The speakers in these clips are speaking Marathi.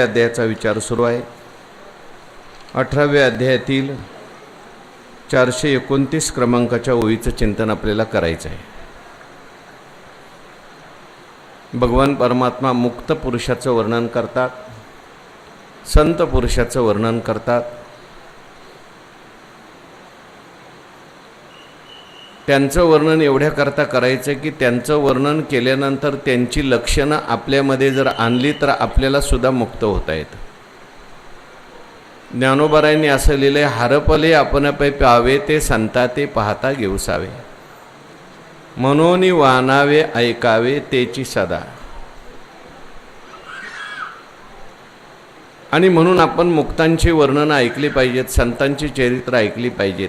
अध्यायाचा विचार सुरू आहे. अठराव्या अध्यायातील चारशे एकोणतीस क्रमांकाच्या ओळीचं चिंतन आपल्याला करायचं आहे. भगवान परमात्मा मुक्त पुरुषाचं वर्णन करतात संत पुरुषाचं वर्णन करतात त्यांचं वर्णन एवढ्याकरता करायचं की त्यांचं वर्णन केल्यानंतर त्यांची लक्षणं आपल्यामध्ये जर आणली तर आपल्याला सुद्धा मुक्त होता येतं. ज्ञानोबरायांनी असं लिहिलं हरपले आपण पै पावे ते संता ते पाहता घेऊसावे म्हणून वानावे ऐकावे तेची सदा. आणि म्हणून आपण मुक्तांची वर्णनं ऐकली पाहिजेत संतांची चरित्र ऐकली पाहिजेत.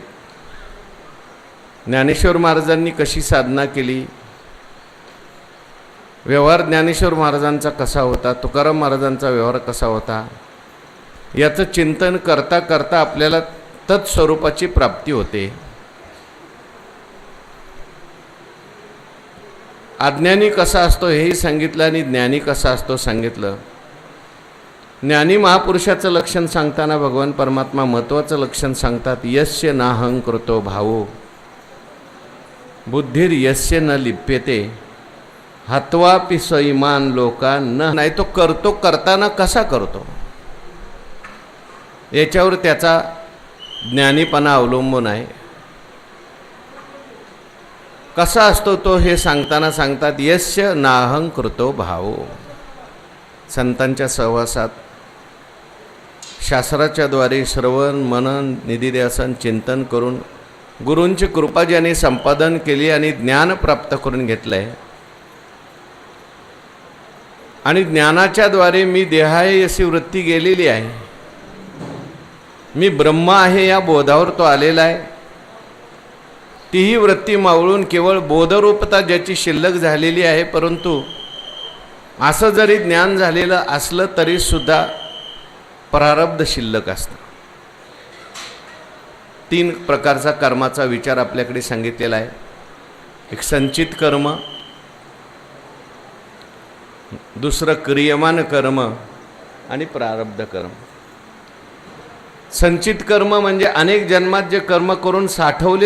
ज्ञानेश्वर महाराजांनी कशी साधना केली? व्यवहार ज्ञानेश्वर महाराजांचा कसा होता? तुकाराम महाराजांचा व्यवहार कसा होता? याचं चिंतन करता करता आपल्याला तत्स्वरूपाची प्राप्ती होते. अज्ञानी कसा असतो हेही सांगितलं आणि ज्ञानी कसा असतो सांगितलं. ज्ञानी महापुरुषाचं लक्षण सांगताना भगवान परमात्मा महत्त्वाचं लक्षण सांगतात यस्य नाहं कृतो भावो. बुद्धिर यस्य न लिप्यते हत्वापि स्वैमान लोका न नाही तो करतो करताना कसा करतो? याच्यावर त्याचा ज्ञानीपणा अवलंबून आहे. कसा असतो तो हे सांगताना सांगतात यस्य नाहं कृतो भावो. संतांच्या सहवासात शास्त्राच्या द्वारे श्रवण मनन निधिध्यासन चिंतन करून गुरूंची कृपा ज्यांनी संपादन केली आणि ज्ञान प्राप्त करून घेतलं आहे आणि ज्ञानाच्याद्वारे मी देहाय अशी वृत्ती गेलेली आहे. मी ब्रह्म आहे या बोधावर तो आलेला आहे. तीही वृत्ती मावळून केवळ बोधरूपता ज्याची शिल्लक झालेली आहे परंतु असं जरी ज्ञान झालेलं असलं तरीसुद्धा प्रारब्ध शिल्लक असतं. तीन प्रकारचा कर्माचा विचार आपल्याकडे सांगितलेला आहे. एक संचित कर्म दुसरं क्रियमान कर्म आणि प्रारब्ध कर्म. संचित कर्म म्हणजे अनेक जन्मात जे कर्म करून साठवले